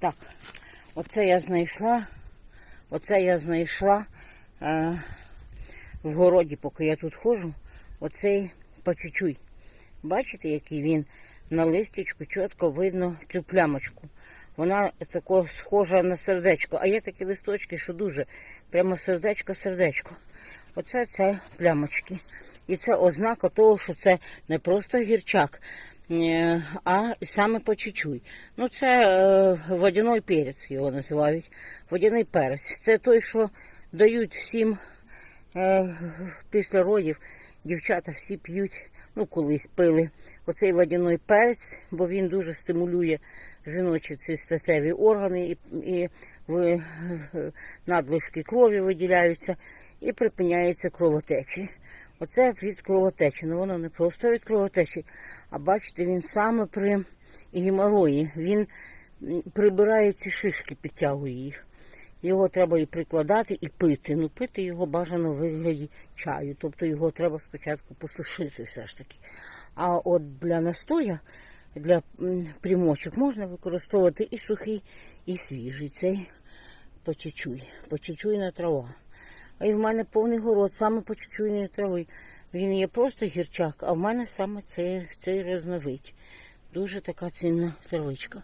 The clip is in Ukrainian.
Так, оце я знайшла. Оце я знайшла е, в городі, поки я тут ходжу. Оцей почучуй. Бачите, який він на листячку чітко видно цю плямочку. Вона тако схожа на сердечко. А є такі листочки, що дуже прямо сердечко-сердечко. Оце це плямочки. І це ознака того, що це не просто гірчак, а саме почечуй. Ну, це е, водяний перець його називають. Водяний перець. Це той, що дають всім е, після родів. Дівчата всі п'ють, ну колись пили оцей водяний перець, бо він дуже стимулює жіночі ці статеві органи, і, і надлишки крові виділяються, і припиняється кровотечі. Оце від кровотечі. Ну воно не просто від кровотечі, а бачите, він саме при геморої. Він прибирає ці шишки, підтягує їх. Його треба і прикладати, і пити. Ну, пити його бажано в вигляді чаю. Тобто його треба спочатку посушити все ж таки. А от для настоя, для примочок можна використовувати і сухий, і свіжий. Цей почечуй. Почечуйна трава. А і в мене повний город саме по чучуйної трави. Він є просто гірчак, а в мене саме цей, цей різновид. Дуже така цінна травичка.